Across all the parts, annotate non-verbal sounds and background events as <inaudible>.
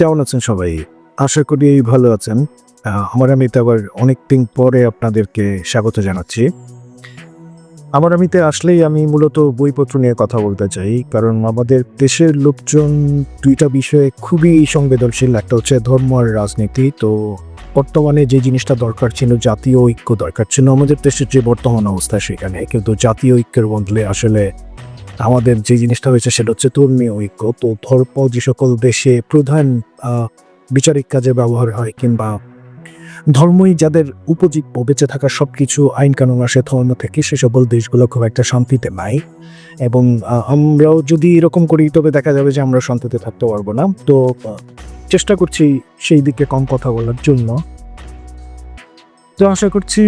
কেমন আছেন সবাই? আশা করি ভালো আছেন। আমার আমিতে আবার অনেকদিন পরে আপনাদেরকে স্বাগত জানাচ্ছি। আমার আমিতে আসলেই আমি মূলত বইপত্র নিয়ে কথা বলতে চাই, কারণ আমাদের দেশের লোকজন দুইটা বিষয়ে খুবই সংবেদনশীল। একটা হচ্ছে ধর্ম আর রাজনীতি। তো বর্তমানে যে জিনিসটা দরকার ছিল, জাতীয় ঐক্য দরকার ছিল। আমাদের দেশের যে বর্তমান অবস্থা সেখানে, কিন্তু জাতীয় ঐক্যের বদলে আসলে আমাদের যে জিনিসটা হয়েছে সেটা হচ্ছে ধর্মীয় ঐক্য। তো ধর্ম যে সকল দেশে প্রধান বিচারিক কাজে ব্যবহার হয় কিংবা ধর্মই যাদের উপজীব্য, বেঁচে থাকা সব কিছু আইন কানুন আসে ধর্ম থেকে সে সকল দেশগুলো খুব একটা শান্তিতে নাই। এবং আমরাও যদি এরকম করি, তবে দেখা যাবে যে আমরা শান্তিতে থাকতে পারব না। তো চেষ্টা করছি সেই দিকে কম কথা বলার জন্য। তো আশা করছি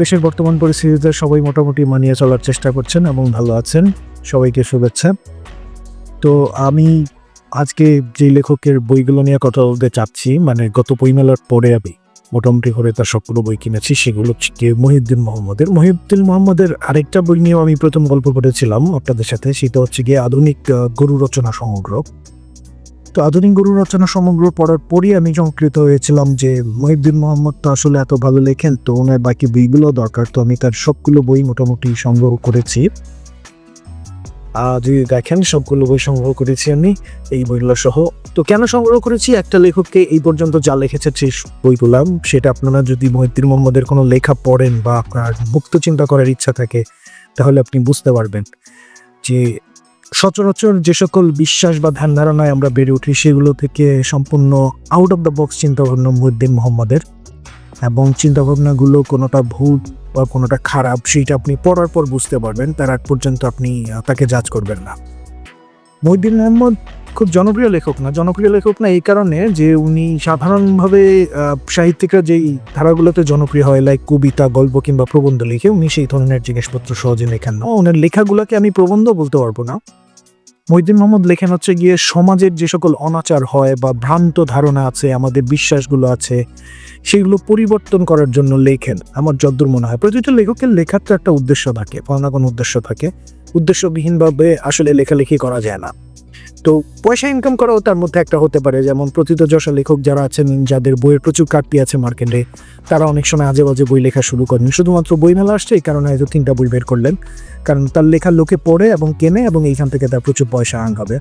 দেশের বর্তমান পরিস্থিতিতে সবাই মোটামুটি মানিয়ে চলার চেষ্টা করছেন এবং ভালো আছেন। সবাইকে শুভেচ্ছা। তো আমি আজকে যে লেখকের বইগুলো নিয়ে কথা বলতে চাচ্ছি মানে গত বইমেলার পরে আমি মোটামুটি করে তার সবগুলো বই কিনেছি, সেগুলো হচ্ছে মহিউদ্দিন মোহাম্মদের। মহিউদ্দিন মোহাম্মদের আরেকটা বই নিয়েও আমি প্রথম গল্প পড়েছিলাম আপনাদের সাথে, সেটা হচ্ছে গিয়ে আধুনিক গরু রচনা সমগ্র। তো আধুনিক গরু রচনা সমগ্র পড়ার পরই আমি সংকৃত হয়েছিলাম যে মহিউদ্দিন মোহাম্মদ তো আসলে এত ভালো লেখেন, তো ওনার বাকি বইগুলো দরকার, তো আমি তার সবগুলো বই মোটামুটি সংগ্রহ করেছি। যদি দেখেন, সবগুলো বই সংগ্রহ করেছি আমি, এই বইগুলো সহ। তো কেন সংগ্রহ করেছি? একটা লেখককে এই পর্যন্ত যা লিখেছে সেই বইগুলো সেটা আপনারা যদি মহিদ্দিন মোহাম্মদের কোনো লেখা পড়েন বা আপনার মুক্ত চিন্তা করার ইচ্ছা থাকে, তাহলে আপনি বুঝতে পারবেন যে সচরাচর যে সকল বিশ্বাস বা ধ্যান ধারণায় আমরা বেড়ে উঠি, সেগুলো থেকে সম্পূর্ণ আউট অফ দ্য বক্স চিন্তাভাবনা মহিউদ্দিন মোহাম্মদের। এবং চিন্তাভাবনাগুলো কোনোটা ভুল বা কোনোটা খারাপ সেইটা আপনি পড়ার পর বুঝতে পারবেন, তার আগ পর্যন্ত আপনি তাকে জাজ করবেন না। মহিউদ্দিন আহমদ খুব জনপ্রিয় লেখক না, জনপ্রিয় লেখক না এই কারণে যে উনি সাধারণভাবে সাহিত্যিকরা যেই ধারাগুলোতে জনপ্রিয় হয় লাইক কবিতা, গল্প কিংবা প্রবন্ধ লিখে, উনি সেই ধরনের জিনিসপত্র সহজে লেখেন না। ওনার লেখাগুলোকে আমি প্রবন্ধ বলতে পারব না। মহিউদ্দিন মোহাম্মদ লেখেন হচ্ছে গিয়ে, সমাজের যে সকল অনাচার হয় বা ভ্রান্ত ধারণা আছে, আমাদের বিশ্বাসগুলো আছে, সেগুলো পরিবর্তন করার জন্য লেখেন। আমার যদ্দূর মনে হয়। প্রতিটা লেখকের লেখার তো একটা উদ্দেশ্য থাকে, কোনো না কোনো উদ্দেশ্য থাকে। উদ্দেশ্যবিহীনভাবে আসলে লেখালেখি করা যায় না। তো পয়সা ইনকাম করাও তার মধ্যে একটা হতে পারে। যেমন প্রথিতযশা লেখক যারা আছেন, যাদের বইয়ের প্রচুর কাটতি আছে মার্কেটে, তারা অনেক সময় আজে বাজে বই লেখা শুরু করেন। শুধুমাত্র বই মেলা আসছে এই কারণে হয়তো তিনটা বই বের করলেন। কারণ তার লেখা লোকে পড়ে এবং কেনে এবং এইখান থেকে তার প্রচুর পয়সা আর্ন হবে।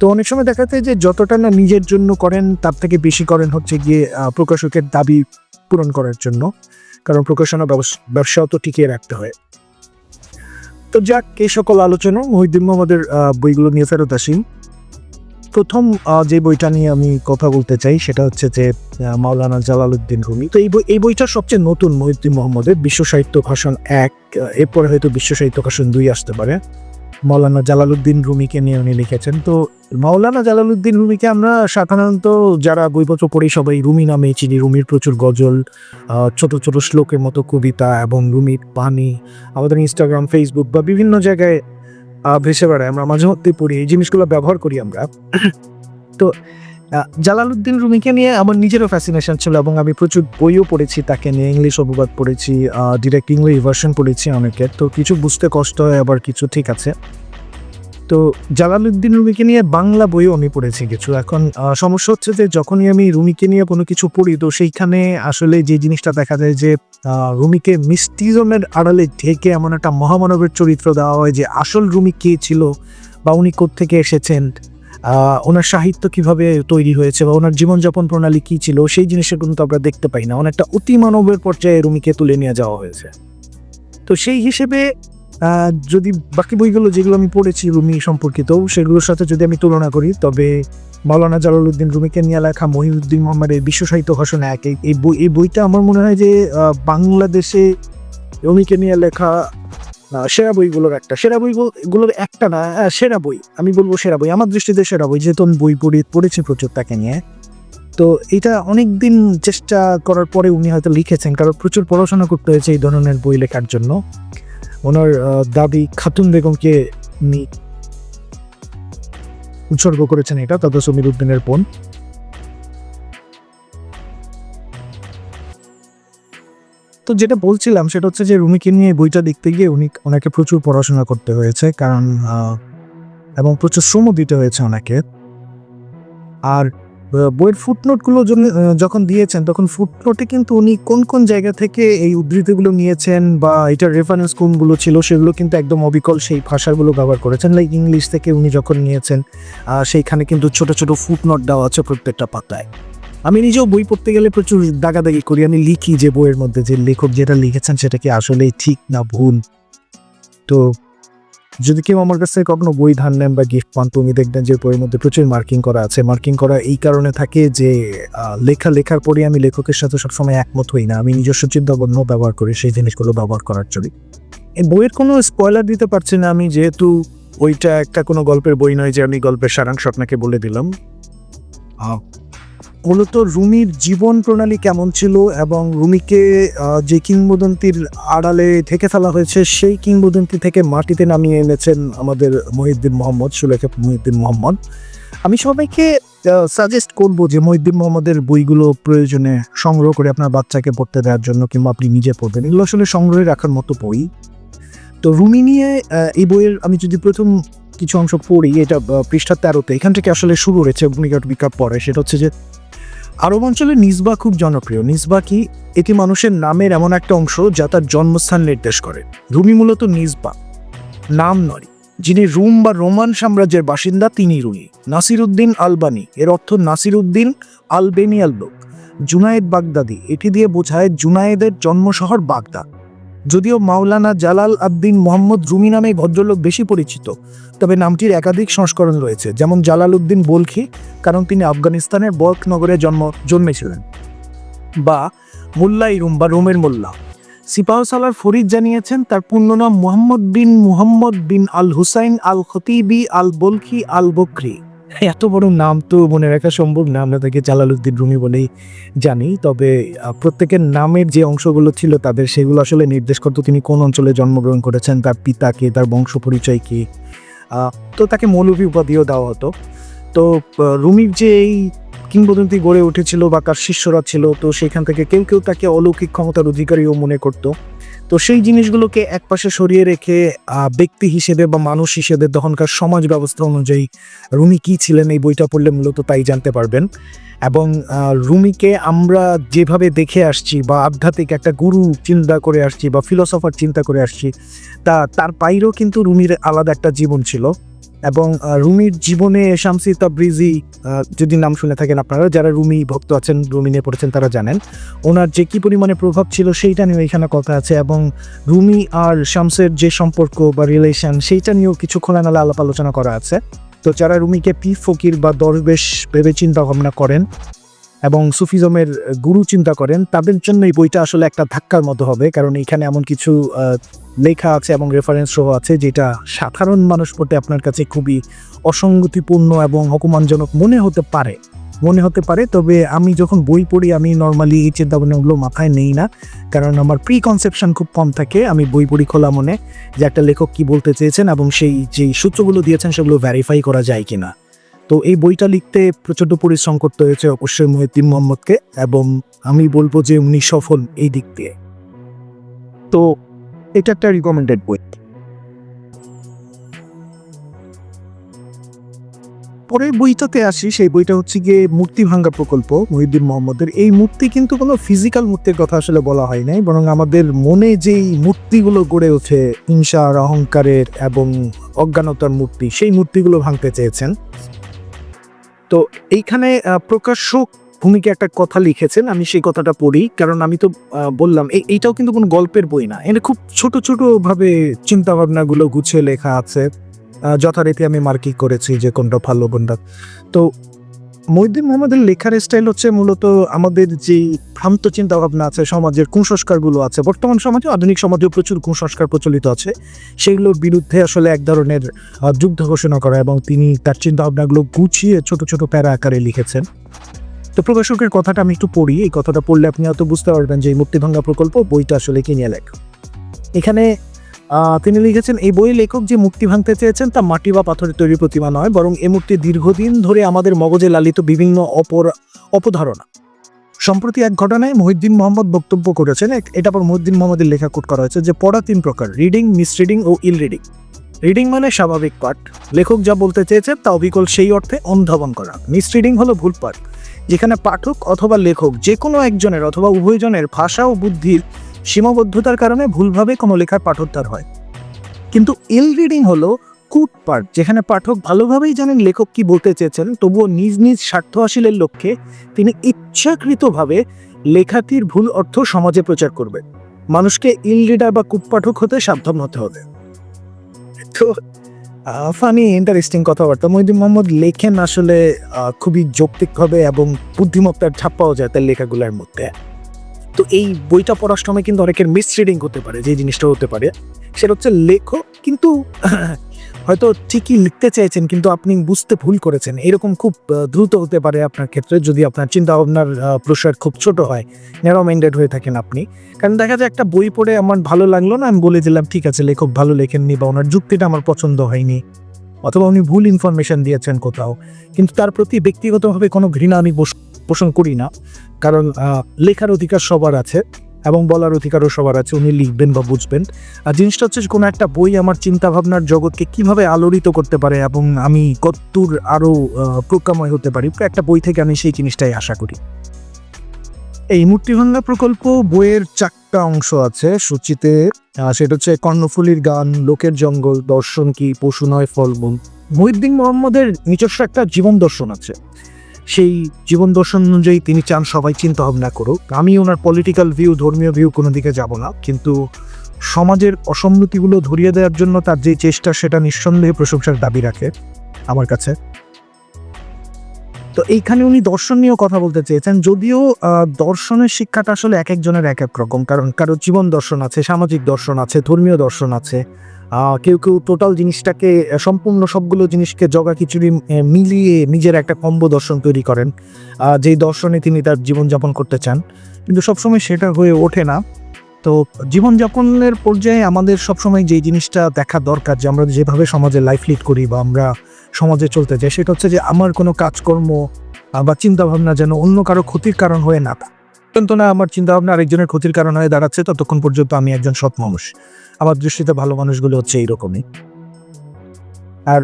তো অনেক সময় দেখা যায় যে যতটা না নিজের জন্য করেন, তার থেকে বেশি করেন হচ্ছে গিয়ে প্রকাশকের দাবি পূরণ করার জন্য। কারণ প্রকাশনা ব্যবস- ব্যবসাও তো টিকিয়ে রাখতে হয়। তো যাক, এই সকল আলোচনা। মহিউদ্দিন মোহাম্মদের বইগুলো নিয়ে ফেরত আসি। প্রথম যে বইটা নিয়ে আমি কথা বলতে চাই সেটা হচ্ছে যে মাওলানা জালালউদ্দিন রুমি। তো এই বই, এই বইটা সবচেয়ে নতুন মহিউদ্দিন মোহাম্মদের বিশ্ব সাহিত্য ভাষণ এক এরপরে হয়তো বিশ্ব সাহিত্য ভাষণ দুই আসতে পারে। মাওলানা জালালউদ্দিন রুমিকে নিয়ে উনি লিখেছেন। তো মাওলানা জালালউদ্দিন রুমিকে আমরা সাধারণত যারা বইপত্র পড়ি সবাই রুমি নামে চিনি, রুমির প্রচুর গজল ছোট ছোট শ্লোকের মতো কবিতা এবং রুমির পানি আমাদের ইনস্টাগ্রাম ফেসবুক বা বিভিন্ন জায়গায় ভেসে বেড়ায়। আমরা মাঝে মধ্যে পড়ি, এই জিনিসগুলো ব্যবহার করি আমরা। তো জালালুদ্দিন রুমিকে নিয়ে আমার নিজেরও ফ্যাসিনেশন ছিল এবং আমি প্রচুর বইও পড়েছি, তাকে নিয়ে ইংলিশ অনুবাদ পড়েছি ডিরেক্ট ইংলিশ ভার্সন পড়েছি অনেকের। তো কিছু বুঝতে কষ্ট হয়, আবার কিছু ঠিক আছে। তো জালালউদ্দিন রুমিকে নিয়ে বাংলা বইও আমি পড়েছি কিছু। এখন সমস্যা হচ্ছে যে যখনই আমি রুমিকে নিয়ে কোনো কিছু পড়ি, তো সেইখানে আসলে যে জিনিসটা দেখা যায় যে রুমিকে মিস্টিজমের আড়ালে ঢেকে এমন একটা মহামানবের চরিত্র দেওয়া হয় যে আসল রুমি কে ছিল বা উনি থেকে এসেছেন ওনার সাহিত্য কীভাবে তৈরি হয়েছে বা ওনার জীবনযাপন প্রণালী কি ছিল, সেই জিনিসের কিন্তু আমরা দেখতে পাই না। অনেকটা অতি মানবের পর্যায়ে রুমিকে তুলে নিয়ে যাওয়া হয়েছে। তো সেই হিসেবে যদি বাকি বইগুলো যেগুলো আমি পড়েছি রুমি সম্পর্কিত, সেগুলোর সাথে যদি আমি তুলনা করি, তবে মাওলানা জালালউদ্দিন রুমিকে নিয়ে লেখা মহিউদ্দিন মোহাম্মদের বিশ্ব সাহিত্য ভাষণ এক। এই- বই এই বইটা আমার মনে হয় যে বাংলাদেশে রুমিকে নিয়ে লেখা সেরা বইগুলোর একটা। সেরা বইগুলোর একটা না সেরা বই। আমি বলব সেরা বই। আমার দৃষ্টিতে সেরা বই, যেহেতু বই পড়ি পড়েছি প্রচুর তাকে নিয়ে। তো এটা অনেক দিন চেষ্টা করার পরে উনি হয়তো লিখেছেন, কারণ প্রচুর পড়াশোনা করতে হয়েছে এই ধরনের বই লেখার জন্য। ওনার দাবি খাতুন বেগমকে উৎসর্গ করেছেন এটা তাদের সমীর উদ্দিনের বোন। তো যেটা বলছিলাম সেটা হচ্ছে যে রুমিকে নিয়ে বইটা দেখতে গিয়ে উনি ওনাকে প্রচুর পড়াশোনা করতে হয়েছে, কারণ এবং প্রচুর শ্রমও দিতে হয়েছে ওনাকে। আর বইয়ের ফুটনোটগুলো যখন দিয়েছেন, তখন ফুটনোটে কিন্তু উনি কোন কোন জায়গা থেকে এই উদ্ধৃতিগুলো নিয়েছেন বা এটার রেফারেন্স কোনগুলো ছিল, সেগুলো কিন্তু একদম অবিকল সেই ভাষাগুলো ব্যবহার করেছেন। লাইক ইংলিশ থেকে উনি যখন নিয়েছেন সেইখানে কিন্তু ছোট ছোট ফুটনোট দেওয়া আছে প্রত্যেকটা পাতায়। আমি নিজেও বই পড়তে গেলে প্রচুর দাগাদাগি করি। আমি লিখি যে বইয়ের মধ্যে যে লেখক যেটা লিখেছেন, সেটা কি আসলে ঠিক না ভুল? তো যদি কেউ আমার কাছে কখনো বই ধার নেন বা গিফট পান তুমি দেখবেন যে বইয়ের মধ্যে প্রচুর মার্কিং করা আছে। মার্কিং করা এই কারণে থাকে যে লেখা লেখার পরে আমি লেখকের সাথে সবসময় একমত হই না। আমি নিজস্ব চিন্তাবর্ণ ব্যবহার করি, সেই জিনিসগুলো ব্যবহার করার জন্য। এই বইয়ের কোনো স্পয়লার দিতে পারছি না আমি, যেহেতু ওইটা একটা কোনো গল্পের বই নয় যে আমি গল্পের সারাংশ আপনাকে বলে দিলাম। মূলত রুমির জীবন প্রণালী কেমন ছিল এবং রুমিকে যে কিংবদন্তির আড়ালে ঢেকে ফেলা হয়েছে, সেই কিংবদন্তি থেকে মাটিতে নামিয়ে এনেছেন আমাদের মহিউদ্দিন মোহাম্মদ, সুলেখা মহিউদ্দিন মোহাম্মদ। আমি সবাইকে সাজেস্ট করব যে মহিউদ্দিন মোহাম্মদের বইগুলো প্রয়োজনে সংগ্রহ করে আপনার বাচ্চাকে পড়তে দেওয়ার জন্য কিংবা আপনি নিজে পড়বেন। এগুলো আসলে সংগ্রহে রাখার মতো বই। তো রুমি নিয়ে এই বইয়ের আমি যদি প্রথম কিছু অংশ পড়ি এটা পৃষ্ঠা তেরোতে এখান থেকে আসলে শুরু হয়েছে ভূমিকা টুমিকা পরে। সেটা হচ্ছে যে, আরব অঞ্চলে নিজবা খুব জনপ্রিয়। নিজবা কি এটি মানুষের নামের এমন একটা অংশ যা তার জন্মস্থান নির্দেশ করে। রুমি মূলত নিজবা নাম নয় যিনি রুম বা রোমান সাম্রাজ্যের বাসিন্দা, তিনি রুমি। নাসিরুদ্দিন আলবানি, এর অর্থ নাসিরুদ্দিন আলবেনিয়াল লোক জুনায়েদ বাগদাদি, এটি দিয়ে বোঝায় জুনায়েদের জন্মশহর বাগদাদ। যদিও মাওলানা জালাল আদ্দিন মোহাম্মদ রুমি নামে ভদ্রলোক বেশি পরিচিত, তবে নামটির একাধিক সংস্করণ রয়েছে, যেমন জালাল উদ্দিন বলখি, কারণ তিনি আফগানিস্তানের বল্ক নগরে জন্ম, জন্মেছিলেন, বা মোল্লা ইরুম বা রোমের মোল্লা। সিপাহ সালার ফরিদ জানিয়েছেন, তার পূর্ণ নাম মুহাম্মদ বিন মুহাম্মদ বিন আল হুসাইন আল খতিবি আল বলখি আল বকরি <laughs> এত বড় নাম তো মনে রাখা সম্ভব না, আমরা তাকে জালালউদ্দিন রুমি বলেই জানি। তবে প্রত্যেকের নামের যে অংশগুলো ছিল তাদের, সেগুলো আসলে নির্দেশ করতো তিনি কোন অঞ্চলে জন্মগ্রহণ করেছেন, তার পিতাকে তার বংশ পরিচয় কি। তো তাকে মৌলভী উপাধিও দেওয়া হতো। তো রুমির যে এই কিংবদন্তি গড়ে উঠেছিল বা কার শিষ্যরা ছিল, তো সেখান থেকে কেউ কেউ তাকে অলৌকিক ক্ষমতার অধিকারীও মনে করত। তো সেই জিনিসগুলোকে একপাশে সরিয়ে রেখে ব্যক্তি হিসেবে বা মানুষ হিসেবে তখনকার সমাজ ব্যবস্থা অনুযায়ী রুমি কি ছিলেন, এই বইটা পড়লে মূলত তাই জানতে পারবেন। এবং রুমিকে আমরা যেভাবে দেখে আসছি বা আধ্যাত্মিক একটা গুরু চিন্তা করে আসছি বা ফিলোসফার চিন্তা করে আসছি, তা, তার বাইরেও কিন্তু রুমির আলাদা একটা জীবন ছিল। এবং রুমির জীবনে শামসি তাবরিজি যদি নাম শুনে থাকেন আপনারা, যারা রুমি ভক্ত আছেন, রুমি নিয়ে পড়েছেন, তারা জানেন। ওনার যে কী পরিমাণে প্রভাব ছিল, সেইটা নিয়েও এখানে কথা আছে এবং রুমি আর শামসের যে সম্পর্ক বা রিলেশন সেইটা নিয়েও কিছু খোলানালা আলাপ আলোচনা করা আছে। তো যারা রুমিকে পি ফকির বা দরবেশ ভেবে চিন্তা ভাবনা করেন এবং সুফিজমের গুরু চিন্তা করেন, তাদের জন্য এই বইটা আসলে একটা ধাক্কার মতো হবে। কারণ এখানে এমন কিছু লেখা আছে এবং রেফারেন্স সহ আছে যেটা সাধারণ মানুষ পড়তে আপনার কাছে খুবই অসঙ্গতিপূর্ণ এবং অপমানজনক মনে হতে পারে। মনে হতে পারে, তবে আমি যখন বই পড়ি, আমি নর্মালি এই চিন্তাভাবনাগুলো মাথায় নেই না। কারণ আমার প্রি কনসেপশন খুব কম থাকে। আমি বই পড়ি খোলা মনে যে একটা লেখক কি বলতে চেয়েছেন এবং সেই যে সূত্রগুলো দিয়েছেন সেগুলো ভ্যারিফাই করা যায় কিনা। তো এই বইটা লিখতে প্রচণ্ড পরিশ্রম করতে হয়েছে অবশ্যই মহিউদ্দিন মোহাম্মদকে এবং আমি বলব যে উনি সফল এই দিক দিয়ে। তো এটা একটা রিকমেন্ডেড বই। পরের বইটাতে আসি সেই বইটা হচ্ছে গিয়ে মূর্তি ভাঙ্গা প্রকল্প মহিউদ্দিন মোহাম্মদের। এই মূর্তি কিন্তু কোনো ফিজিক্যাল মূর্তির কথা আসলে বলা হয় নাই বরং আমাদের মনে যেই মূর্তিগুলো গড়ে ওঠে হিংসার অহংকারের এবং অজ্ঞানতার মূর্তি সেই মূর্তিগুলো ভাঙতে চেয়েছেন। তো এইখানে প্রকাশক ভূমিকে একটা কথা লিখেছেন, আমি সেই কথাটা পড়ি, কারণ আমি তো বললাম এই এইটাও কিন্তু কোনো গল্পের বই না। এটা খুব ছোট ছোট ভাবে চিন্তা ভাবনাগুলো গুছিয়ে লেখা আছে। যথারীতি আমি মার্কিং করেছি যে কোনটা ভালো, কোনটা। তো মহিউদ্দিন মোহাম্মদের লেখার স্টাইল হচ্ছে মূলত আমাদের যে ভ্রান্ত চিন্তা ভাবনা আছে সমাজের কুসংস্কারগুলো আছে, বর্তমান সমাজে আধুনিক সমাজেও প্রচুর কুসংস্কার প্রচলিত আছে। সেগুলোর বিরুদ্ধে আসলে এক ধরনের যুদ্ধ ঘোষণা করা এবং তিনি তার চিন্তা ভাবনাগুলো গুছিয়ে ছোট ছোট প্যারা আকারে লিখেছেন। তো প্রকাশকের কথাটা আমি একটু পড়ি, এই কথাটা পড়লে আপনি হয়তো বুঝতে পারবেন যে এই মূর্তিভাঙ্গা প্রকল্প বইটা আসলে কি নিয়ে লেখা। এখানে তিনি লিখেছেন, এই বইয়ে লেখক যে মূর্তি ভাঙতে চেয়েছেন তা মাটি বা পাথরের তৈরি প্রতিমা নয়, বরং এ মূর্তি দীর্ঘদিন ধরে আমাদের মগজে লালিত বিভিন্ন অপর, অপধারণা। সম্প্রতি এক ঘটনায় মহিউদ্দিন মোহাম্মদ বক্তব্য করেছেন এটা পর মহিউদ্দিন মোহাম্মদের লেখা কোট করা হয়েছে, যে পড়া তিন প্রকার, রিডিং, মিসরিডিং ও ইল রিডিং রিডিং মানে স্বাভাবিক পাঠ। লেখক যা বলতে চেয়েছেন তা অবিকল সেই অর্থে অনুধাবন করা। মিস রিডিং হলো ভুল পাঠ, যেখানে পাঠক অথবা লেখক যে কোনো একজনের অথবা উভয়জনের ভাষা ও বুদ্ধির সীমাবদ্ধতার কারণে ভুলভাবে কোনো লেখার পাঠোদ্ধার হয়। কিন্তু ইল রিডিং হলো কুট পাঠ যেখানে পাঠক ভালোভাবেই জানেন লেখক কি বলতে চেয়েছেন, তবুও নিজ নিজ স্বার্থ হাসিলের লক্ষ্যে তিনি ইচ্ছাকৃতভাবে লেখাটির ভুল অর্থ সমাজে প্রচার করবে মানুষকে ইল রিডার বা কুট পাঠক হতে সাবধান হতে হবে। তো ফানি ইন্টারেস্টিং কথাবার্তা। মহিদিন মোহাম্মদ লেখেন আসলে খুবই যৌক্তিকভাবে এবং বুদ্ধিমত্তার ছাপ পাওয়া যায় তার লেখাগুলোর মধ্যে। তো এই বইটা পড়ার সময় কিন্তু অনেকের মিসরিডিং হতে পারে, যে জিনিসটা হতে পারে। সেটা হচ্ছে লেখক কিন্তু <laughs> হয়তো ঠিকই লিখতে চাইছেন কিন্তু আপনি বুঝতে ভুল করেছেন। এরকম খুব দ্রুত হতে পারে আপনার ক্ষেত্রে যদি আপনার চিন্তা ভাবনার প্রসার খুব ছোট হয় ন্যারো মাইন্ডেড হয়ে থাকেন আপনি। কারণ দেখা যায় একটা বই পড়ে আমার ভালো লাগল না, আমি বলে দিলাম, ঠিক আছে, লেখক ভালো লেখেননি বা ওনার যুক্তিটা আমার পছন্দ হয়নি। অথবা উনি ভুল ইনফরমেশন দিয়েছেন কোথাও। কিন্তু তার প্রতি ব্যক্তিগতভাবে কোনো ঘৃণা আমি পোষ- পোষণ করি না। কারণ লেখার অধিকার সবার আছে এবং বলার অধিকারও সবার আছে, উনি লিখবেন বা বুঝবেন। আর জিনিসটা হচ্ছে কোনো একটা বই আমার চিন্তা ভাবনার জগৎকে কীভাবে আলোড়িত করতে পারে এবং আমি কত্তুর আরও প্রজ্ঞাময় হতে পারি, একটা বই থেকে আমি সেই জিনিসটাই আশা করি। এই মূর্তিভাঙ্গা প্রকল্প বইয়ের চারটা অংশ আছে, সূচিতে সেটা হচ্ছে কর্ণফুলির গান, লোকের জঙ্গল, দর্শন কি, পশু নয় ফলমূল। মহিউদ্দিন মোহাম্মদের নিজস্ব একটা জীবন দর্শন আছে। সেই জীবন দর্শন অনুযায়ী তিনি চান সবাই চিন্তা ভাবনা করুক। আমি ওনার পলিটিক্যাল ভিউ ধর্মীয় ভিউ কোনো দিকে যাব না, কিন্তু সমাজের অসম্মতিগুলো ধরিয়ে দেওয়ার জন্য তার যে চেষ্টা, সেটা নিঃসন্দেহে প্রশংসার দাবি রাখে আমার কাছে। তো এইখানে উনি দর্শন নিয়েও কথা বলতে চেয়েছেন, যদিও দর্শনের শিক্ষাটা আসলে এক একজনের এক এক রকম, কারণ কারও জীবন দর্শন আছে, সামাজিক দর্শন আছে, ধর্মীয় দর্শন আছে। কেউ কেউ টোটাল জিনিসটাকে সম্পূর্ণ সবগুলো জিনিসকে জগা খিচুড়ি মিলিয়ে নিজের একটা কম্ব দর্শন তৈরি করেন। যেই দর্শনে তিনি তার জীবনযাপন করতে চান। কিন্তু সবসময় সেটা হয়ে ওঠে না। তো জীবনযাপনের পর্যায়ে আমাদের সবসময় যেই জিনিসটা দেখা দরকার, যে আমরা যেভাবে সমাজে লাইফ লিড করি বা আমরা সমাজে চলতে যাই, সেটা হচ্ছে যে আমার কোনো কাজকর্ম বা চিন্তাভাবনা যেন অন্য কারও ক্ষতির কারণ হয়ে না থাকে পর্যন্ত না, আমার চিন্তাভাবনা আরেকজনের ক্ষতির কারণ হয়ে দাঁড়াচ্ছে, ততক্ষণ পর্যন্ত আমি একজন সৎ মানুষ। আমার দৃষ্টিতে ভালো মানুষগুলো হচ্ছে এইরকমই। আর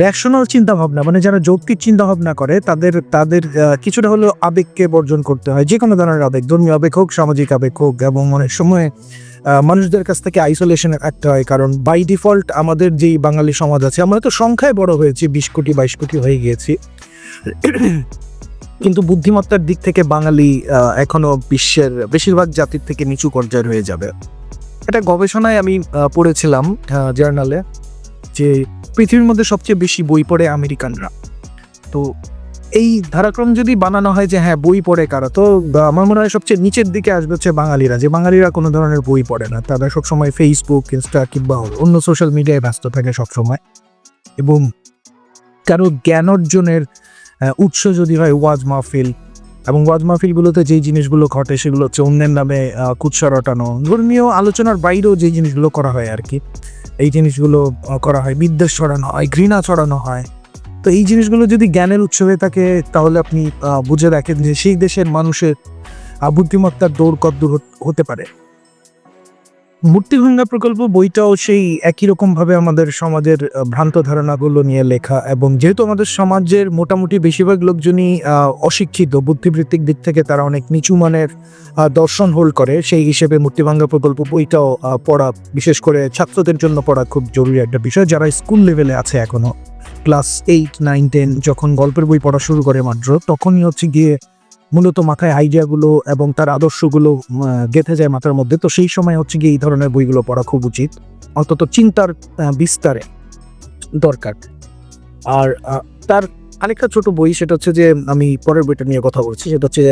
র্যাশনাল চিন্তা ভাবনা মানে যারা যৌক্তিক চিন্তা ভাবনা করে, তাদের তাদের কিছুটা হলেও আবেগকে বর্জন করতে হয় যে কোনো ধরনের আবেগ, ধর্মীয় আবেগ হোক, সামাজিক আবেগ হোক, এবং অনেক সময় মানুষদের কাছ থেকে আইসোলেশনে থাকতে হয়, কারণ বাই ডিফল্ট আমাদের যেই বাঙালি সমাজ আছে, আমরা তো সংখ্যায় বড় হয়েছি, বিশ কোটি, বাইশ কোটি হয়ে গিয়েছি। কিন্তু বুদ্ধিমত্তার দিক থেকে বাঙালি আহ, এখনও বিশ্বের বেশিরভাগ জাতির থেকে নিচু পর্যায়ে হয়ে যাবে। এটা গবেষণায় আমি পড়েছিলাম জার্নালে যে পৃথিবীর মধ্যে সবচেয়ে বেশি বই পড়ে আমেরিকানরা। তো এই ধারাক্রম যদি বানানো হয় যে হ্যাঁ বই পড়ে কারা তো আমার মনে হয় সবচেয়ে নিচের দিকে আসবে হচ্ছে বাঙালিরা যে বাঙালিরা কোনো ধরনের বই পড়ে না। তারা সবসময় ফেসবুক ইনস্টা কিংবা অন্য সোশ্যাল মিডিয়ায় ব্যস্ত থাকে সবসময়। এবং কারও জ্ঞান অর্জনের উৎস যদি হয় ওয়াজ মাহফিল এবং ওয়াজ মাহফিলগুলোতে যেই জিনিসগুলো ঘটে সেগুলো হচ্ছে অন্যের নামে কুৎসা রটানো। ধর্মীয় আলোচনার বাইরেও যেই জিনিসগুলো করা হয় আর কি, এই জিনিসগুলো করা হয়। বিদ্বেষ ছড়ানো হয়, ঘৃণা ছড়ানো হয়। তো এই জিনিসগুলো যদি জ্ঞানের উৎস হয়ে থাকে, তাহলে আপনি বুঝে দেখেন যে সেই দেশের মানুষের বুদ্ধিমত্তার দৌড় কদ্দূর হতে পারে। মূর্তিভঙ্গা প্রকল্প বইটাও সেই একই রকম ভাবে আমাদের সমাজের ভ্রান্ত ধারণাগুলো নিয়ে লেখা এবং যেহেতু আমাদের সমাজের মোটামুটি বেশিরভাগ লোকজনই অশিক্ষিত, বুদ্ধিবৃত্তিক দিক থেকে তারা অনেক নিচু মানের দর্শন হোল্ড করে, সেই হিসেবে মূর্তিভঙ্গা প্রকল্প বইটাও পড়া, বিশেষ করে ছাত্রদের জন্য পড়া খুব জরুরি একটা বিষয়। যারা স্কুল লেভেলে আছে এখনও, ক্লাস এইট নাইন টেন যখন গল্পের বই পড়া শুরু করে মাত্র, তখনই হচ্ছে গিয়ে মূলত মাথায় আইডিয়াগুলো এবং তার আদর্শগুলো গেঁথে যায় মাথার মধ্যে। তো সেই সময় হচ্ছে গিয়ে এই ধরনের বইগুলো পড়া খুব উচিত। অন্তত চিন্তার বিস্তারে দরকার। আর তার আরেকটা ছোট বই, সেটা হচ্ছে যে আমি পরের বইটা নিয়ে কথা বলছি, সেটা হচ্ছে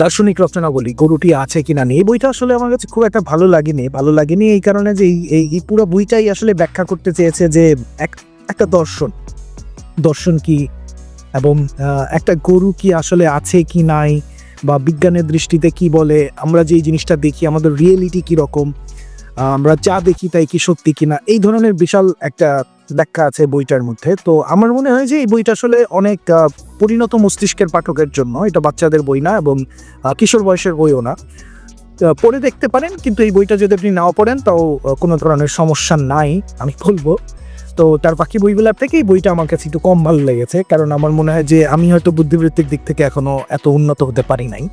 দার্শনিক রচনাবলী, গরুটি আছে কিনা নেই। এই বইটা আসলে আমার কাছে খুব একটা ভালো লাগেনি ভালো লাগেনি এই কারণে যে এই এই পুরো বইটাই আসলে ব্যাখ্যা করতে চেয়েছে যে এক, একটা দর্শন। দর্শন কি এবং একটা গরু কি আসলে আছে কি নাই বা বিজ্ঞানের দৃষ্টিতে কি বলে, আমরা যে জিনিসটা দেখি আমাদের রিয়েলিটি কি রকম আমরা যা দেখি তাই কি সত্যি কিনা এই ধরনের বিশাল একটা ব্যাখ্যা আছে বইটার মধ্যে। তো আমার মনে হয় যে এই বইটা আসলে অনেক পরিণত মস্তিষ্কের পাঠকের জন্য, এটা বাচ্চাদের বই না এবং কিশোর বয়সের বইও না। পড়ে দেখতে পারেন, কিন্তু এই বইটা যদি আপনি নাও পড়েন তাও কোনো ধরনের সমস্যা নাই, আমি বলব। তো তার বাকি বইগুলোর থেকে এই বইটা আমার কাছে একটু কম ভালো লেগেছে, কারণ আমার মনে হয় যে আমি হয়তো বুদ্ধিবৃত্তিক দিক থেকে এখনও এত উন্নত হতে পারি নাই।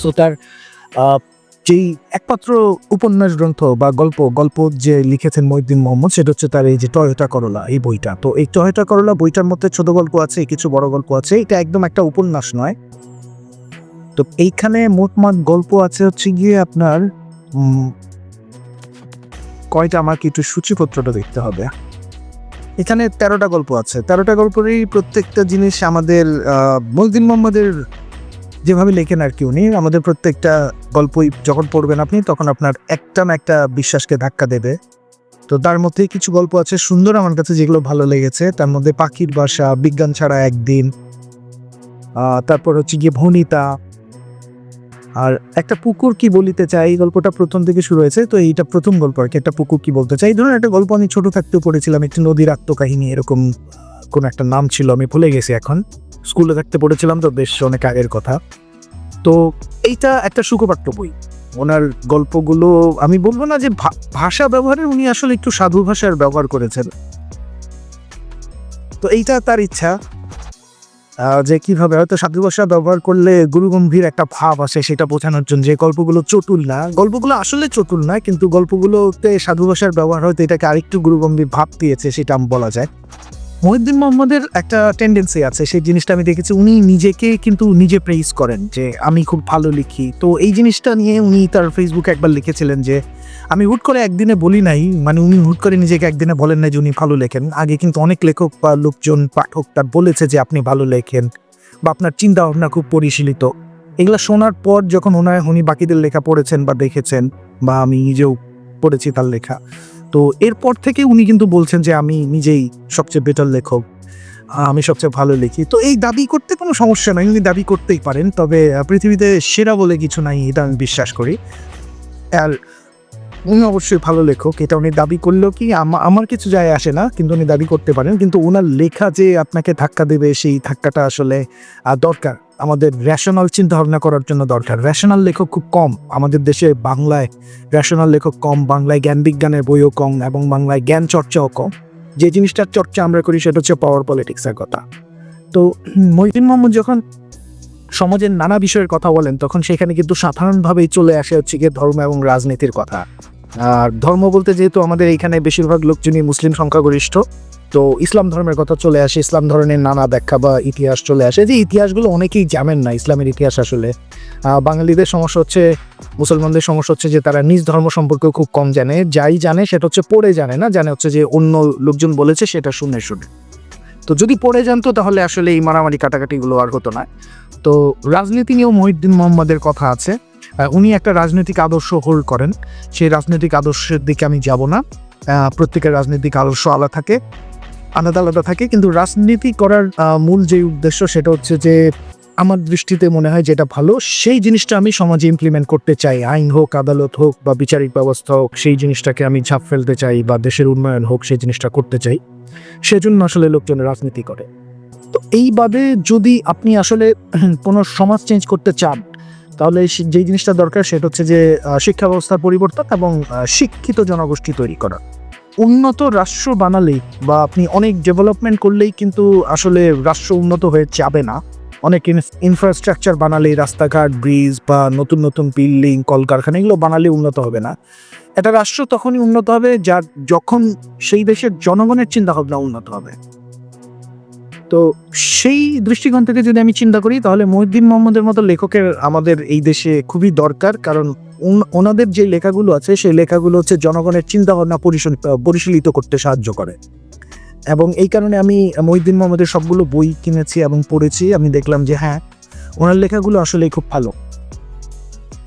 সো তার যেই একমাত্র উপন্যাস গ্রন্থ বা গল্প গল্প যে লিখেছেন মহিউদ্দিন মোহাম্মদ, সেটা হচ্ছে তার এই যে টয়োটা করলা, এই বইটা। তো এই টয়োটা করলা বইটার মধ্যে ছোট গল্প আছে, কিছু বড় গল্প আছে, এটা একদম একটা উপন্যাস নয়। তো এইখানে মোটমাট গল্প আছে হচ্ছে গিয়ে আপনার কয়টা আমাকে একটু সূচিপত্রটা দেখতে হবে। এখানে তেরোটা গল্প আছে। তেরোটা গল্পেরই প্রত্যেকটা জিনিস আমাদের মহিউদ্দিন মোহাম্মদের যেভাবে লেখেন আর কি উনি, আমাদের প্রত্যেকটা গল্পই যখন পড়বেন আপনি, তখন আপনার একটা না একটা বিশ্বাসকে ধাক্কা দেবে। তো তার মধ্যে কিছু গল্প আছে সুন্দর আমার কাছে, যেগুলো ভালো লেগেছে। তার মধ্যে পাখির বাসা, বিজ্ঞান ছাড়া একদিন তারপর হচ্ছে গিয়ে ভনিতা আর একটা পুকুর কি বলিতে চাই? এই গল্পটা প্রথম থেকে শুরু হয়েছে, তো এইটা প্রথম গল্প আর কি। একটা পুকুর কি বলতে চাই? এই ধরনের একটা গল্প আমি ছোট থাকতেও পড়েছিলাম, একটি নদীর আত্মকাহিনী, এরকম কোন একটা নাম ছিল, আমি ভুলে গেছি এখন। স্কুলে থাকতে পড়েছিলাম, তো বেশ অনেক আগের কথা। তো এইটা একটা সুখপাঠ্য বই। ওনার গল্পগুলো, আমি বলব না যে ভাষা ব্যবহারে উনি আসলে একটু সাধু ভাষার ব্যবহার করেছেন। তো এইটা তার ইচ্ছা। যে কীভাবে হয়তো সাধু ভাষা ব্যবহার করলে গুরুগম্ভীর একটা ভাব আছে সেটা বোঝানোর জন্য যে গল্পগুলো চটুল না। গল্পগুলো আসলে চটুল না, কিন্তু গল্পগুলোতে সাধু ভাষার ব্যবহার হয়তো এটাকে আরেকটু গুরুগম্ভীর ভাব দিয়েছে সেটা বলা যায়। মহিউদ্দিন মোহাম্মদের একটা টেন্ডেন্সি আছে, সেই জিনিসটা আমি দেখেছি। উনি নিজেকে কিন্তু নিজে প্রেইজ করেন যে, আমি খুব ভালো লিখি। তো এই জিনিসটা নিয়ে উনি তার ফেসবুকে একবার লিখেছিলেন যে, আমি হুট করে একদিনে বলি নাই। মানে উনি হুট করে নিজেকে একদিনে বলেন না যে, উনি ভালো লেখেন। আগে কিন্তু অনেক লেখক বা লোকজন, পাঠক তার বলেছে যে, আপনি ভালো লেখেন। বা, আপনার চিন্তা ভাবনা খুব পরিশীলিত। এগুলো শোনার পর যখন ওনার, উনি বাকিদের লেখা পড়েছেন বা দেখেছেন, বা আমি নিজেও পড়েছি তার লেখা। তো এরপর থেকে উনি কিন্তু বলছেন যে আমি নিজেই সবচেয়ে বেটার লেখক, আমি সবচেয়ে ভালো লিখি। তো এই দাবি করতে কোনো সমস্যা নাই, উনি দাবি করতেই পারেন, তবে পৃথিবীতে সেরা বলে কিছু নাই, এটা আমি বিশ্বাস করি। আর উনি অবশ্যই ভালো লেখক, এটা উনি দাবি করলেও কি আমার কিছু যায় আসে না, কিন্তু উনি দাবি করতে পারেন। কিন্তু ওনার লেখা যে আপনাকে ধাক্কা দেবে, সেই ধাক্কাটা আসলে দরকার। আমাদের রেশনাল চিন্তা ভাবনা করার জন্য দরকার। রেশনাল লেখক খুব কম আমাদের দেশে বাংলায় রেশনাল লেখক কম বাংলায় জ্ঞান বিজ্ঞানের বইও কম এবং বাংলায় জ্ঞান চর্চাও কম। যে জিনিসটার চর্চা আমরা করি সেটা হচ্ছে পাওয়ার পলিটিক্সের কথা। তো হুম, মহিউদ্দিন মোহাম্মদ যখন সমাজের নানা বিষয়ের কথা বলেন তখন সেখানে কিন্তু সাধারণভাবেই চলে আসে হচ্ছে গিয়ে ধর্ম এবং রাজনীতির কথা। আর ধর্ম বলতে যেহেতু আমাদের এইখানে বেশিরভাগ লোকজনই মুসলিম সংখ্যাগরিষ্ঠ, তো ইসলাম ধর্মের কথা চলে আসে, ইসলাম ধর্মের নানা ব্যাখ্যা বা ইতিহাস চলে আসে। যে ইতিহাসগুলো অনেকেই জানেন না, ইসলামের ইতিহাস আসলে। বাঙালিদের সমস্যা হচ্ছে, মুসলমানদের সমস্যা হচ্ছে যে তারা নিজ ধর্ম সম্পর্কে খুব কম জানে। যাই জানে, সেটা হচ্ছে পড়ে জানে না, জানে হচ্ছে যে অন্য লোকজন বলেছে, সেটা শুনে শুনে। তো যদি পড়ে জানতো, তাহলে আসলে এই মারামারি কাটাকাটিগুলো আর হতো না। তো রাজনীতি নিয়েও মহিউদ্দিন মোহাম্মদের কথা আছে। উনি একটা রাজনৈতিক আদর্শ হোল্ড করেন। সেই রাজনৈতিক আদর্শের দিকে আমি যাব না। প্রত্যেকের রাজনৈতিক আদর্শ আলাদা থাকে, আলাদা আলাদা থাকে। কিন্তু রাজনীতি করার মূল যে উদ্দেশ্য সেটা হচ্ছে যে, আমার দৃষ্টিতে মনে হয় যেটা ভালো, সেই জিনিসটা আমি সমাজে ইমপ্লিমেন্ট করতে চাই। আইন হোক, আদালত হোক বা বিচারিক ব্যবস্থা হোক, সেই জিনিসটাকে আমি ঝাঁপ ফেলতে চাই বা দেশের উন্নয়ন হোক, সেই জিনিসটা করতে চাই। সেজন্য আসলে লোকজন রাজনীতি করে। তো এই বাদে যদি আপনি আসলে কোনো সমাজ চেঞ্জ করতে চান তাহলে যেই জিনিসটা দরকার সেটা হচ্ছে যে শিক্ষা ব্যবস্থার পরিবর্তন এবং শিক্ষিত জনগোষ্ঠী তৈরি করা। উন্নত রাষ্ট্র বানালেই বা আপনি অনেক ডেভেলপমেন্ট করলেই কিন্তু আসলে রাষ্ট্র উন্নত হয়ে যাবে না। অনেক ইনফ্রাস্ট্রাকচার বানালেই রাস্তাঘাট ব্রিজ বা নতুন নতুন বিল্ডিং কলকারখানা এগুলো বানালে উন্নত হবে না। একটা রাষ্ট্র তখনই উন্নত হবে যার যখন সেই দেশের জনগণের চিন্তা ভাবনা উন্নত হবে। তো সেই দৃষ্টিকোণ থেকে যদি আমি চিন্তা করি, তাহলে মহিউদ্দিন মোহাম্মদের মতো লেখকের আমাদের এই দেশে খুবই দরকার। কারণ ওনাদের যে লেখাগুলো আছে, সেই লেখাগুলো হচ্ছে জনগণের চিন্তা ভাবনা পরিশীল- পরিশীলিত করতে সাহায্য করে। এবং এই কারণে আমি মহিউদ্দিন মোহাম্মদের সবগুলো বই কিনেছি এবং পড়েছি। আমি দেখলাম যে হ্যাঁ ওনার লেখাগুলো আসলেই খুব ভালো।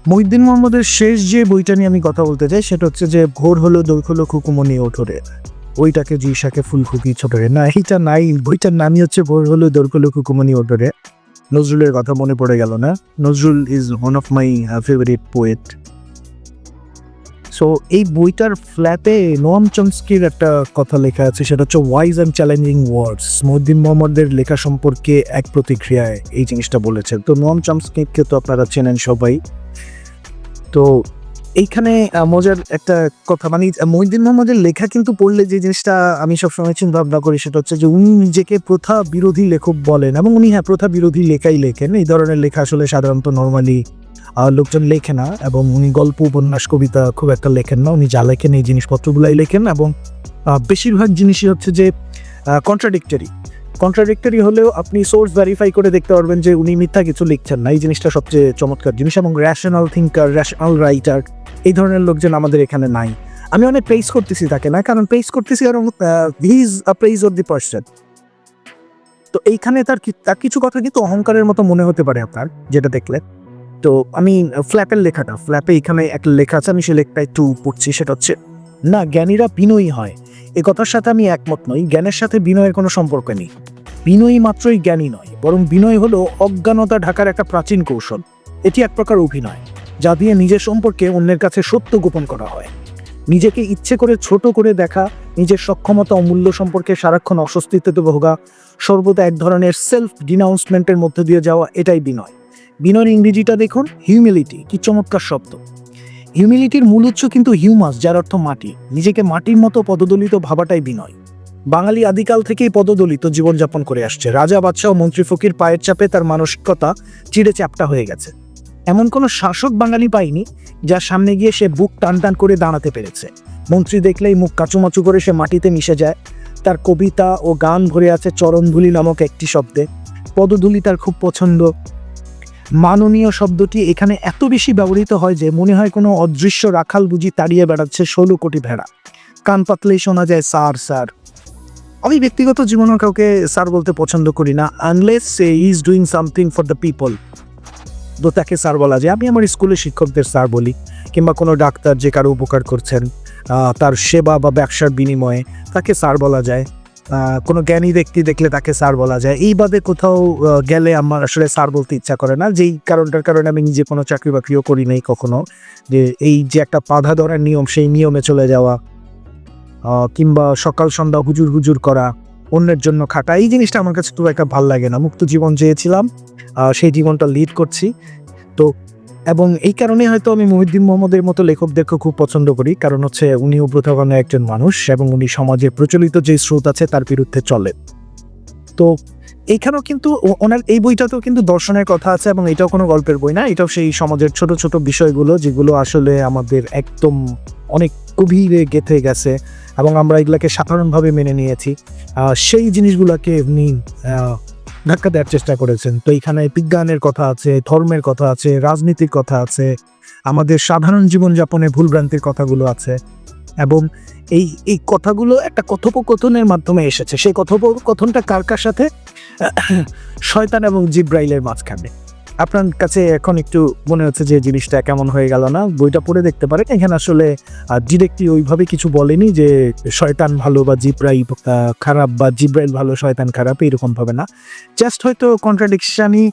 মহিউদ্দিন মোহাম্মদের শেষ যে বইটা নিয়ে আমি কথা বলতে চাই, সেটা হচ্ছে যে ভোর হলো দৈখ হলো খুকুমনি ওঠরে ওইটাকে জিসাকে ফুল খুকি ছোটরে না, এইটা নাই। বইটার নামই হচ্ছে ভোর হলো দৈখ হলো খুকুমনি ওঠরে নজরুলের কথা মনে পড়ে গেল, না? Nazrul is one of my favourite poet so এই বইটার ফ্ল্যাটে নোয়াম চমস্কির একটা কথা লেখা আছে, সেটা হচ্ছে wise and challenging words Mohiuddin মোহাম্মদের লেখা সম্পর্কে এক প্রতিক্রিয়ায় এই জিনিসটা বলেছেন। তো নোয়াম চমস্কিকে তো আপনারা চেনেন সবাই। তো এইখানে মজার একটা কথা। মানে মহিউদ্দিন মোহাম্মদের লেখা কিন্তু পড়লে যে জিনিসটা আমি সবসময় চিন্তা ভাবনা করি সেটা হচ্ছে যে উনি নিজেকে প্রথা বিরোধী লেখক বলেন এবং উনি হ্যাঁ প্রথা বিরোধী লেখাই লেখেন। এই ধরনের লেখা আসলে সাধারণত নর্মালি লোকজন লেখে না এবং উনি গল্প, উপন্যাস, কবিতা খুব একটা লেখেন না। উনি যা লেখেন এই জিনিসপত্রগুলাই লেখেন এবং বেশিরভাগ জিনিসই হচ্ছে যে কন্ট্রাডিক্টরি কন্ট্রাডিক্টরি হলেও আপনি সোর্স ভেরিফাই করে দেখতে পারবেন যে উনি মিথ্যা কিছু লিখছেন না। এই জিনিসটা সবচেয়ে চমৎকার জিনিস এবং র্যাশনাল থিঙ্কার র্যাশনাল রাইটার এই ধরনের লোকজন আমাদের এখানে নাই। আমি অনেক প্রেস করতেছি তাকে না, কারণ প্রেস করতেছি কারণ he a praise of the person তো এইখানে তার তার কিছু কথা কিন্তু অহংকারের মতো মনে হতে পারে আপনার, যেটা দেখলে। তো আমি ফ্ল্যাপের লেখাটা ফ্ল্যাপে এখানে একটা লেখা আছে, আমি সে লেখটা একটু পড়ছি, সেটা হচ্ছে, না, জ্ঞানীরা বিনয়ী হয়। এ কথার সাথে আমি একমত নই, জ্ঞানের সাথে বিনয়ের কোনো সম্পর্ক নেই। বিনয়ী মাত্রই জ্ঞানী নয়, বরং বিনয় হলো অজ্ঞানতা ঢাকার একটা প্রাচীন কৌশল। এটি এক প্রকার অভিনয়। যা দিয়ে নিজের সম্পর্কে অন্যের কাছে সত্য গোপন করা হয়। নিজেকে ইচ্ছে করে ছোট করে দেখা, নিজের সক্ষমতা ও মূল্য সম্পর্কে সারাক্ষণ অস্বস্তিতে ভোগা, সর্বদা এক ধরনের সেলফ ডিনাউন্সমেন্টের মধ্যে দিয়ে যাওয়া এটাই বিনয়। বিনয়ের ইংরেজিটা দেখুন হিউমিলিটি কি চমৎকার শব্দ। হিউমিলিটির মূল উৎস কিন্তু হিউমাস যার অর্থ মাটি। নিজেকে মাটির মতো পদদলিত ভাবাটাই বিনয়। বাঙালি আদিকাল থেকেই পদদলিত জীবনযাপন করে আসছে। রাজা, বাদশাহ মন্ত্রী ফকির পায়ের চাপে তার মানসিকতা চিড়ে চ্যাপটা হয়ে গেছে। এমন কোনো শাসক বাঙালি পাইনি যার সামনে গিয়ে সে বুক টান টান করে দাঁড়াতে পেরেছে। মন্ত্রী দেখলেই মুখ কাচুমাচু করে সে মাটিতে মিশে যায়। তার কবিতা ও গান ভরে আছে চরণধুলি নামক একটি শব্দে। পদধুলি তার খুব পছন্দ। মাননীয় শব্দটি এখানে এত বেশি ব্যবহৃত হয় যে মনে হয় কোনো অদৃশ্য রাখাল বুঝি তাড়িয়ে বেড়াচ্ছে ষোলো কোটি ভেড়া। কান পাতলেই শোনা যায়, স্যার স্যার। আমি ব্যক্তিগত জীবনে কাউকে স্যার বলতে পছন্দ করি না unless she is doing something for the people তো তাকে স্যার বলা যায়। আমি আমার স্কুলের শিক্ষকদের স্যার বলি, কিংবা কোনো ডাক্তার যে কারও উপকার করছেন তার সেবা বা ব্যবসার বিনিময়ে তাকে স্যার বলা যায়। কোনো জ্ঞানী ব্যক্তি দেখলে তাকে স্যার বলা যায়। এই বাদে কোথাও গেলে আমার আসলে স্যার বলতে ইচ্ছা করে না। যেই কারণটার কারণে আমি নিজে কোনো চাকরি বাকরিও করি নাই কখনো। যে এই যে একটা বাধা ধরার নিয়ম, সেই নিয়মে চলে যাওয়া কিংবা সকাল সন্ধ্যা হুজুর হুজুর করা অন্যের জন্য খাটা। এই জিনিসটা আমার কাছে খুব একটা ভালো লাগে না। মুক্ত জীবন চেয়েছিলাম সেই জীবনটা লিড করছি। তো, এবং এই কারণে হয়তো আমি মহিউদ্দিন মোহাম্মদের মতো লেখকদেরকে খুব পছন্দ করি। কারণ হচ্ছে উনি প্রথাগণের একজন মানুষ এবং উনি সমাজে প্রচলিত যে স্রোত আছে তার বিরুদ্ধে চলে। তো, এইখানেও কিন্তু ওনার এই বইটাতেও কিন্তু দর্শনের কথা আছে এবং এটাও কোনো গল্পের বই না। এটাও সেই সমাজের ছোট ছোট বিষয়গুলো যেগুলো আসলে আমাদের একদম অনেক গভীরে গেঁথে গেছে। এবং আমরা এগুলাকে সাধারণভাবে মেনে নিয়েছি। সেই জিনিসগুলোকে এমনি ধাক্কা দেওয়ার চেষ্টা করেছেন। তো এখানে বিজ্ঞানের কথা আছে, ধর্মের কথা আছে, রাজনীতির কথা আছে, আমাদের সাধারণ জীবনযাপনে ভুলভ্রান্তির কথাগুলো আছে এবং এই এই কথাগুলো একটা কথোপকথনের মাধ্যমে এসেছে। সেই কথোপকথনটা কার কার সাথে? শয়তান এবং জিব্রাইলের মাঝখানে। আপনার কাছে এখন একটু মনে হচ্ছে যে জিনিসটা কেমন হয়ে গেল না? বইটা পড়ে দেখতে পারেন। এখানে আসলে ডিরেক্টলি ওইভাবে কিছু বলেনি যে শয়তান ভালো বা জিব্রাইল খারাপ বা জিব্রাইল ভালো, শয়তান খারাপ, এরকম ভাবে না। জাস্ট হয়তো কন্ট্রাডিকশানই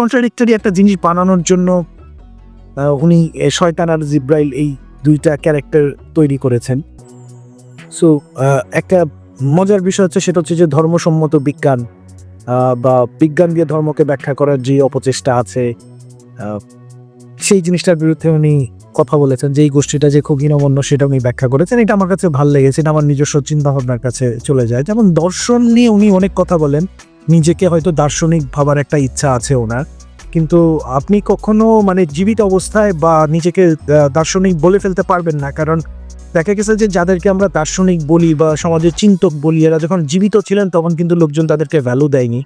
কন্ট্রাডিক্টরি একটা জিনিস বানানোর জন্য উনি শয়তান আর জিব্রাইল এই দুইটা ক্যারেক্টার তৈরি করেছেন। সো একটা মজার বিষয় হচ্ছে, সেটা হচ্ছে যে ধর্মসম্মত বিজ্ঞান। বা বিজ্ঞান দিয়ে ধর্মকে ব্যাখ্যা করার যে অপচেষ্টা আছে সেই জিনিসটার বিরুদ্ধে উনি কথা বলেছেন, যে এই গোষ্ঠীটা যে খুব হীনমন্য সেটা উনি ব্যাখ্যা করেছেন, এটা আমার কাছে ভালো লেগেছে, এটা আমার নিজস্ব চিন্তা ভাবনার কাছে চলে যায়। যেমন দর্শন নিয়ে উনি অনেক কথা বলেন, নিজেকে হয়তো দার্শনিক ভাবার একটা ইচ্ছা আছে ওনার, কিন্তু আপনি কখনো মানে জীবিত অবস্থায় বা নিজেকে দার্শনিক বলে ফেলতে পারবেন না, কারণ দেখা গেছে যে যাদেরকে আমরা দার্শনিক বলি বা সমাজের চিন্তক বলি, এরা যখন জীবিত ছিলেন তখন কিন্তু লোকজন তাদেরকে ভ্যালু দেয়নি।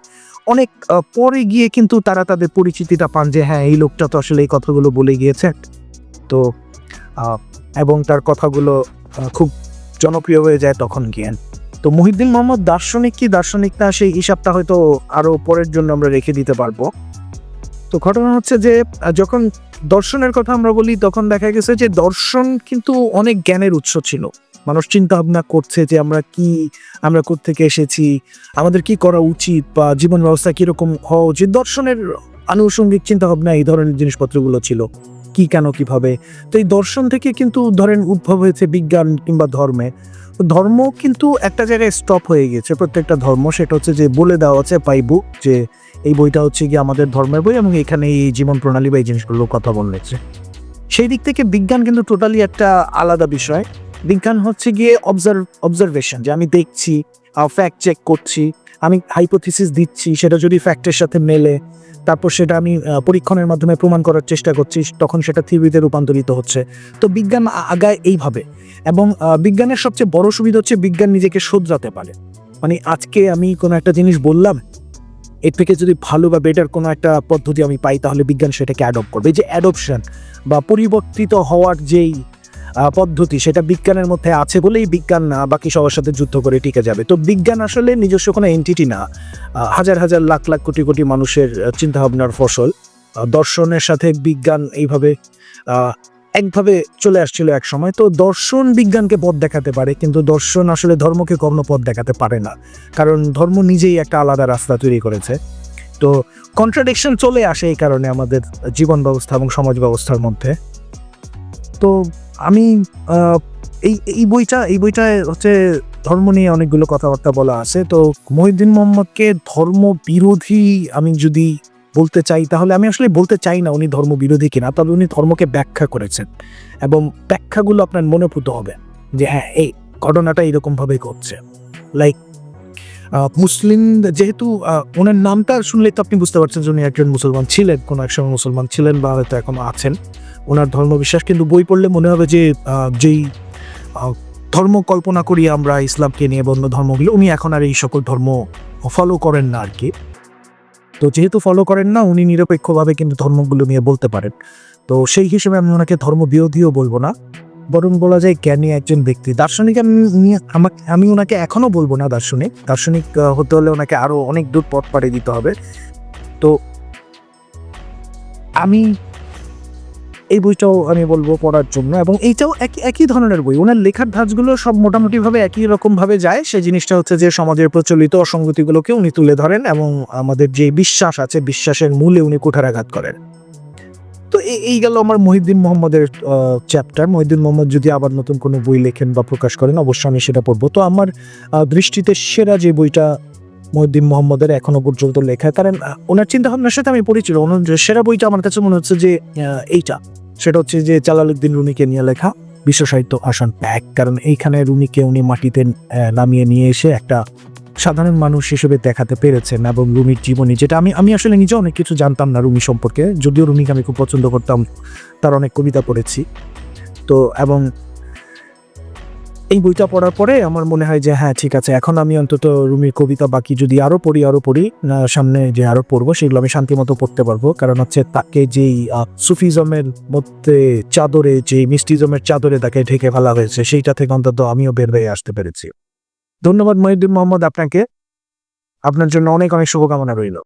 অনেক পরে গিয়ে কিন্তু তারা তাদের পরিচিতিটা পান যে হ্যাঁ এই লোকটা তো আসলে এই কথাগুলো বলে গিয়েছে। তো এবং তার কথাগুলো খুব জনপ্রিয় হয়ে যায় তখন গিয়ে। তো মহিউদ্দিন মোহাম্মদ দার্শনিক কি দার্শনিক না, সেই হিসাবটা হয়তো আরও পরের জন্য আমরা রেখে দিতে পারব। তো ঘটনা হচ্ছে যে যখন দর্শনের কথা আমরা বলি, তখন দেখা গেছে যে দর্শন কিন্তু অনেক জ্ঞানের উৎস ছিল। মানুষ চিন্তা ভাবনা করছে যে আমরা কি, আমরা থেকে এসেছি, আমাদের কি করা উচিত বা জীবন ব্যবস্থা কীরকম হওয়া উচিত। দর্শনের আনুষঙ্গিক চিন্তা ভাবনা এই ধরনের জিনিসপত্রগুলো ছিল। কি, কেন, কীভাবে? তো এই দর্শন থেকে কিন্তু ধরেন উদ্ভব হয়েছে বিজ্ঞান কিংবা ধর্মে। ধর্ম কিন্তু একটা জায়গায় স্টপ হয়ে গেছে, প্রত্যেকটা ধর্ম। সেটা হচ্ছে যে বলে দেওয়া আছে পাই বুক যে এই বইটা হচ্ছে গিয়ে আমাদের ধর্মের বই এবং এখানে এই জীবন প্রণালী বা এই জিনিসগুলোর কথা বলেছে সেই দিক থেকে বিজ্ঞান কিন্তু টোটালি একটা আলাদা বিষয়। বিজ্ঞান হচ্ছে গিয়ে অবজার্ভ অবজারভেশন যে আমি দেখছি ফ্যাক্ট চেক করছি, আমি হাইপোথিসিস দিচ্ছি, সেটা যদি ফ্যাক্টের সাথে মেলে, তারপর সেটা আমি পরীক্ষণের মাধ্যমে প্রমাণ করার চেষ্টা করছি, তখন সেটা থিওরিতে রূপান্তরিত হচ্ছে। তো বিজ্ঞান আগায় এইভাবে এবং বিজ্ঞানের সবচেয়ে বড় সুবিধা হচ্ছে বিজ্ঞান নিজেকে শোধরাতে পারে। মানে আজকে আমি কোনো একটা জিনিস বললাম এর থেকে যদি ভালো বা বেটার কোনো একটা পদ্ধতি আমি পাই, তাহলে বিজ্ঞান সেটাকে অ্যাডপ্ট করবে। যে অ্যাডপশন বা পরিবর্তিত হওয়ার যেই পদ্ধতি, সেটা বিজ্ঞানের মধ্যে আছে বলেই বিজ্ঞান না বাকি সবার সাথে যুদ্ধ করে টিকে যাবে। তো বিজ্ঞান আসলে নিজস্ব কোনো এন্টিটি না। হাজার হাজার লাখ লাখ কোটি কোটি মানুষের চিন্তাভাবনার ফসল। দর্শনের সাথে বিজ্ঞান এইভাবে একভাবে চলে আসছিল এক সময়। তো দর্শন বিজ্ঞানকে পথ দেখাতে পারে, কিন্তু দর্শন আসলে ধর্মকে কখনো পথ দেখাতে পারে না। কারণ ধর্ম নিজেই একটা আলাদা রাস্তা তৈরি করেছে। তো কন্ট্রাডিকশন চলে আসে এই কারণে আমাদের জীবন ব্যবস্থা এবং সমাজ ব্যবস্থার মধ্যে। তো আমি এই এই বইটা, এই বইটায় হচ্ছে ধর্ম নিয়ে অনেকগুলো কথাবার্তা বলা আছে। তো মহিউদ্দিন মোহাম্মদকে ধর্ম বিরোধী আমি যদি বলতে চাই, তাহলে আমি আসলে বলতে চাই না উনি ধর্ম বিরোধী কিনা, তবে উনি ধর্মকে ব্যাখ্যা করেছেন এবং ব্যাখ্যাগুলো আপনার মনে পুত হবে যে হ্যাঁ এই ঘটনাটা এরকমভাবেই ঘটছে। লাইক মুসলিম যেহেতু ওনার নামটা শুনলে তো আপনি বুঝতে পারছেন যে উনি একজন মুসলমান ছিলেন, কোনো এক সময় মুসলমান ছিলেন বা হয়তো এখনও আছেন। ওনার ধর্মবিশ্বাস কিন্তু বই পড়লে মনে হবে যে যেই ধর্ম কল্পনা করি আমরা, ইসলামকে নিয়ে বন্য ধর্মগুলো, উনি এখন আর এই সকল ধর্ম ফলো করেন না আর কি। তো যেহেতু ফলো করেন না, উনি নিরপেক্ষভাবে কিন্তু ধর্মগুলো নিয়ে বলতে পারেন। তো সেই হিসেবে আমি ওনাকে ধর্ম বিরোধীও বলব না। বরং বলা যায় জ্ঞানী একজন ব্যক্তি। দার্শনিক আমি আমাকে আমি ওনাকে এখনও বলব না দার্শনিক। দার্শনিক হতে হলে ওনাকে আরও অনেক দূর পথ পাড়ি দিতে হবে। তো আমি এই বইটাও আমি বলব পড়ার জন্য। এবং এইটাও একই একই ধরনের বই। ওনার লেখার ধাঁচগুলো সব মোটামুটিভাবে একই রকমভাবে যায়। সেই জিনিসটা হচ্ছে যে সমাজের প্রচলিত অসঙ্গতিগুলোকে উনি তুলে ধরেন এবং আমাদের যে বিশ্বাস আছে, বিশ্বাসের মূলে উনি কুঠারাঘাত করেন। তো এই গেল আমার মহিউদ্দিন মোহাম্মদের চ্যাপ্টার মহিউদ্দিন মোহাম্মদ যদি আবার নতুন কোনো বই লেখেন বা প্রকাশ করেন, অবশ্যই আমি সেটা পড়ব। তো আমার দৃষ্টিতে সেরা যে বইটা মহিউদ্দিন মোহাম্মদের এখনও পর্যন্ত লেখা। কারণ ওনার চিন্তা ভাবনার সাথে আমি পরিচিত। ওনার সেরা বইটা আমার কাছে মনে হচ্ছে যে এইটা। সেটা হচ্ছে যে জালালউদ্দিন রুমিকে নিয়ে লেখা, বিশ্ব সাহিত্য আসন প্যাক। কারণ এইখানে রুমিকে উনি মাটিতে নামিয়ে নিয়ে এসে একটা সাধারণ মানুষ হিসেবে দেখাতে পেরেছেন এবং রুমির জীবনী, যেটা আমি আমি আসলে নিজে অনেক কিছু জানতাম না রুমি সম্পর্কে। যদিও রুমিকে আমি খুব পছন্দ করতাম, তার অনেক কবিতা পড়েছি। তো, এবং এই বইটা পড়ার পরে আমার মনে হয় যে হ্যাঁ ঠিক আছে, এখন আমি অন্তত রুমির কবিতা বাকি যদি আরও পড়ি আরও পড়ি সামনে যে আরও পড়ব, সেগুলো আমি শান্তি মতো পড়তে পারব। কারণ হচ্ছে তাকে যেই সুফিজমের মধ্যে চাদরে যে মিস্টিজমের চাদরে তাকে ঢেকে ফেলা হয়েছে, সেইটা থেকে অন্তত আমিও বের হয়ে আসতে পেরেছি। ধন্যবাদ মহিউদ্দিন মোহাম্মদ আপনাকে। আপনার জন্য অনেক অনেক শুভকামনা রইল।